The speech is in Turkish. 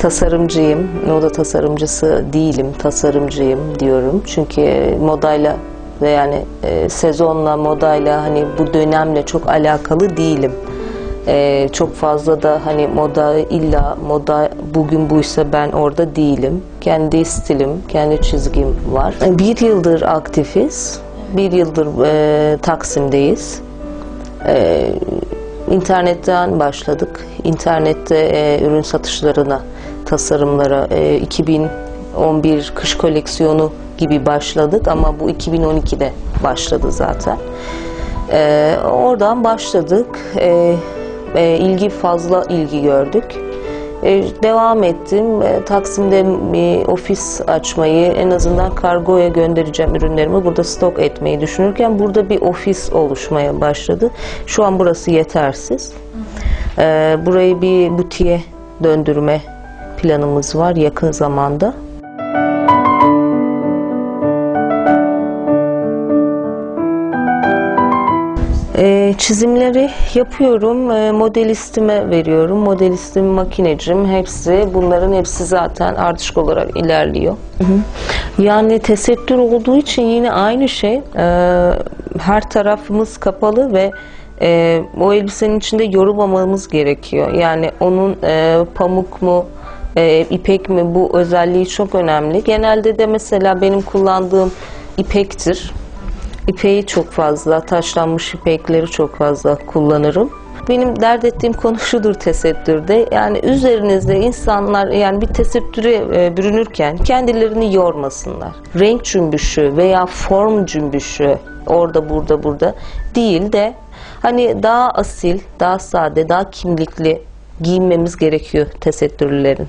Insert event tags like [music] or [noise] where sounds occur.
tasarımcıyım. Moda tasarımcısı değilim, tasarımcıyım diyorum. Çünkü modayla ve yani e, sezonla, modayla hani bu dönemle çok alakalı değilim. E, çok fazla da hani moda illa moda bugün buysa ben orada değilim. Kendi stilim, kendi çizgim var. Bir yıldır aktifiz. Bir yıldır e, Taksim'deyiz. E, internetten başladık. İnternette e, ürün satışlarına, tasarımlara e, 2011 kış koleksiyonu gibi başladık ama bu 2012'de başladı zaten. E, oradan başladık. E, e, ilgi fazla ilgi gördük. E, devam ettim. E, Taksim'de bir ofis açmayı, en azından kargoya göndereceğim ürünlerimi burada stok etmeyi düşünürken burada bir ofis oluşmaya başladı. Şu an burası yetersiz. E, burayı bir butiğe döndürme planımız var yakın zamanda. E, çizimleri yapıyorum, e, modelistime veriyorum. Modelistim, makinecim hepsi, bunların hepsi zaten ardışık olarak ilerliyor. Yani tesettür olduğu için yine aynı şey. E, her tarafımız kapalı ve e, o elbisenin içinde yorulmamamız gerekiyor. Yani onun e, pamuk mu, e, ipek mi bu özelliği çok önemli. Genelde de mesela benim kullandığım ipektir. İpeği çok fazla, taşlanmış ipekleri çok fazla kullanırım. Benim dert ettiğim konu [laughs] şudur tesettürde. Yani üzerinizde insanlar yani bir tesettüre e, bürünürken kendilerini yormasınlar. Renk cümbüşü veya form cümbüşü orada burada burada değil de hani daha asil, daha sade, daha kimlikli giyinmemiz gerekiyor tesettürlülerin.